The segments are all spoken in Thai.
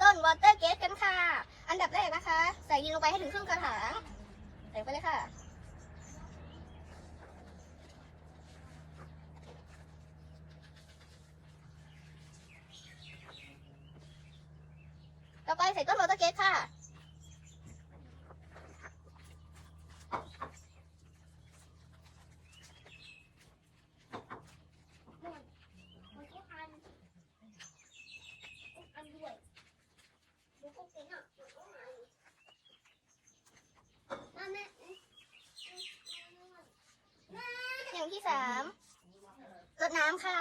ต้นวอเตอร์เกสกันค่ะ อันดับแรกนะคะ ใส่ดินลงไปให้ถึงครึ่งกระถาง ใส่ไปเลยค่ะ ต่อไปใส่ต้นวอเตอร์เกสค่ะ อย่างที่สามรดน้ำค่ะ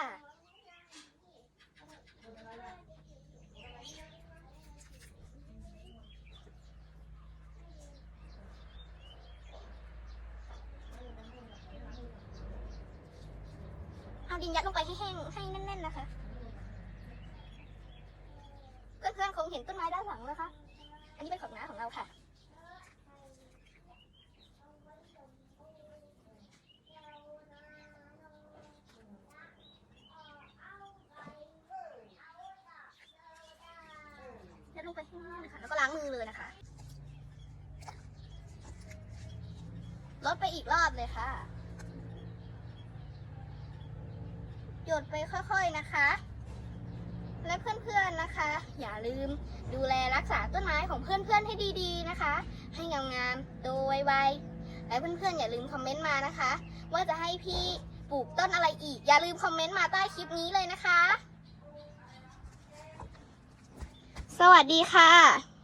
เอาดินยัดลงไปให้แห้งให้แน่นๆนะคะ เพื่อนๆค งเห็นต้นไม้ด้านหลังนะคะ อันนี้เป็นของน้าของเราค่ะยัดลงไปให้แน่นนะคะ แล้วก็ล้างมือเลยนะคะลดไปอีกรอบเลยค่ะ หยดไปค่อยๆนะคะ และเพื่อนๆนะคะ อย่าลืมดูแลรักษาต้นไม้ของเพื่อนๆให้ดีๆนะคะ ให้งามๆโตไวๆและเพื่อนๆอย่าลืมคอมเมนต์มานะคะ ว่าจะให้พี่ปลูกต้นอะไรอีก อย่าลืมคอมเมนต์มาใต้คลิปนี้เลยนะคะ สวัสดีค่ะ